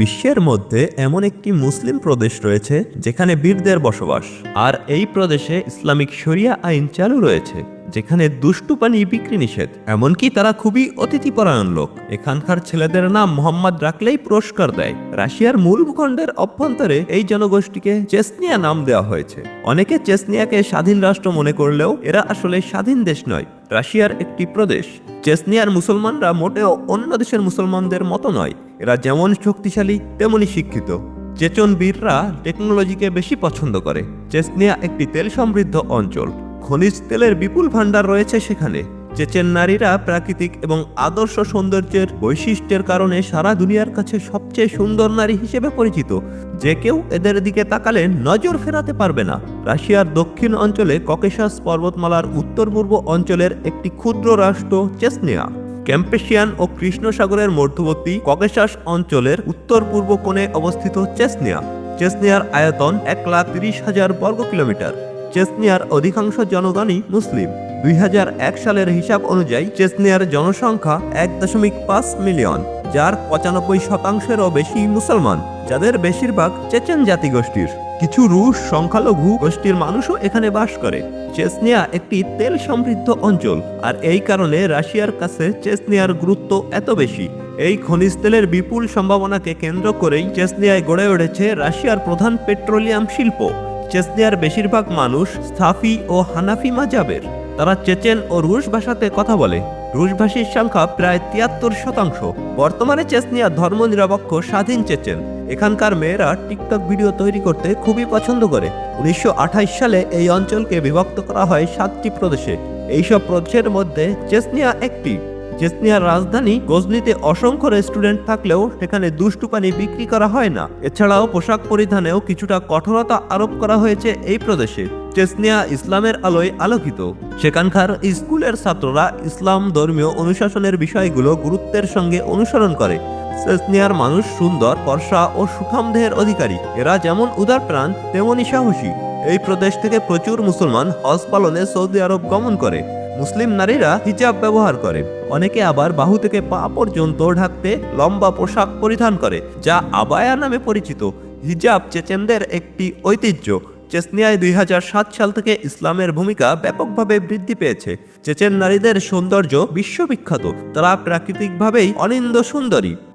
বিশ্বের মধ্যে এমন একটি মুসলিম প্রদেশ রয়েছে যেখানে বীরদের বসবাস। আর এই প্রদেশে ইসলামিক শরিয়া আইন চালু রয়েছে, যেখানে দুষ্টু পানি বিক্রি নিষেধ। এমনকি তারা খুবই অতিথিপরায়ণ লোক। এখানকার ছেলেদের নাম মোহাম্মদ রাখলেই পুরস্কার দেয়। রাশিয়ার মূল ভূখণ্ডের অভ্যন্তরে এই জনগোষ্ঠীকে চেসনিয়া নাম দেওয়া হয়েছে। অনেকে চেসনিয়াকে স্বাধীন রাষ্ট্র মনে করলেও এরা আসলে স্বাধীন দেশ নয়, রাশিয়ার একটি প্রদেশ। চেসনিয়ার মুসলমানরা মোটেও অন্য দেশের মুসলমানদের মতো নয়। এরা যেমন শক্তিশালী, তেমনই শিক্ষিত। চেচন বীররা টেকনোলজিকে বেশি পছন্দ করে। চেসনিয়া একটি তেল সমৃদ্ধ অঞ্চল। খনিজ তেলের বিপুল ভাণ্ডার রয়েছে সেখানে। চেচেন নারীরা প্রাকৃতিক এবং আদর্শ সৌন্দর্যের বৈশিষ্ট্যের কারণে সারা দুনিয়ার কাছে সবচেয়ে সুন্দর নারী হিসেবে পরিচিত। যে কেউ এদের দিকে তাকালে নজর ফেরাতে পারবে না। রাশিয়ার দক্ষিণ অঞ্চলে ককেশাস পর্বতমালার উত্তর পূর্ব অঞ্চলের একটি ক্ষুদ্র রাষ্ট্র চেসনিয়া ক্যাম্পেশিয়ান ও কৃষ্ণসাগরের মধ্যবর্তী ককেশাস অঞ্চলের উত্তর পূর্ব কোণে অবস্থিত চেসনিয়া। চেসনিয়ার আয়তন এক লাখ তিরিশ হাজার বর্গ কিলোমিটার। চেসনিয়ার অধিকাংশ জনগণই মুসলিম। দুই হাজার এক সালের হিসাব অনুযায়ী চেসনিয়ার জনসংখ্যা এক দশমিক পাঁচ মিলিয়ন, যার পঁচানব্বই শতাংশেরও বেশি মুসলমান, যাদের বেশিরভাগ চেচেন জাতিগোষ্ঠীর। কিছু রুশ সংখ্যালঘু গোষ্ঠীর মানুষও এখানে বাস করে। চেসনিয়া একটি তেল সমৃদ্ধ অঞ্চল, আর এই কারণে রাশিয়ার কাছে চেসনিয়ার গুরুত্ব এত বেশি। এই খনিজ তেলের বিপুল সম্ভাবনাকে কেন্দ্র করেই চেসনিয়ায় গড়ে উঠেছে রাশিয়ার প্রধান পেট্রোলিয়াম শিল্প। চেসনিয়ার বেশিরভাগ মানুষ স্থাফি ও হানাফি মাজাবের। তারা চেচেন ও রুশ ভাষাতে কথা বলে। রুশভাষীর সংখ্যা প্রায় তিয়াত্তর শতাংশ। বর্তমানে চেচনিয়া ধর্মনিরপেক্ষ স্বাধীন চেচেন এখানকার মেয়েরা টিকটক ভিডিও তৈরি করতে খুবই পছন্দ করে। উনিশশো আঠাশ সালে এই অঞ্চলকে বিভক্ত করা হয় সাতটি প্রদেশে। এইসব প্রদেশের মধ্যে চেচনিয়া একটি। চেচনিয়ার রাজধানী গজনিতে অসংখ্য রেস্টুরেন্ট থাকলেও সেখানে দুষ্টু পানি বিক্রি করা হয় না। এছাড়াও পোশাক পরিধানেও কিছুটা কঠোরতা আরোপ করা হয়েছে এই প্রদেশে। চেচনিয়া ইসলামের আলোয় আলোকিত। সেখানকার স্কুলের ছাত্ররা ইসলাম ধর্মীয় অনুশাসনের বিষয়গুলো গুরুত্বের সঙ্গে অনুসরণ করে। চেচনিয়ার মানুষ সুন্দর, ফর্সা ও সুঠাম দেহের অধিকারী। এরা যেমন উদার প্রাণ, তেমনি সাহসী। এই প্রদেশ থেকে প্রচুর মুসলমান হজ পালনে সৌদি আরব গমন করে। মুসলিম নারীরা হিজাব ব্যবহার করে। অনেকে আবার বাহু থেকে পা পর্যন্ত ঢাকতে লম্বা পোশাক পরিধান করে, যা আবায়া নামে পরিচিত। হিজাব চেচেনদের একটি ঐতিহ্য। চেচনিয়ায় দুই সাত সাল থেকে ইসলামের ভূমিকা ব্যাপকভাবে বৃদ্ধি পেয়েছে। চেচেন নারীদের সৌন্দর্য বিশ্ববিখ্যাত। তারা প্রাকৃতিকভাবেই অনিন্দ সুন্দরী।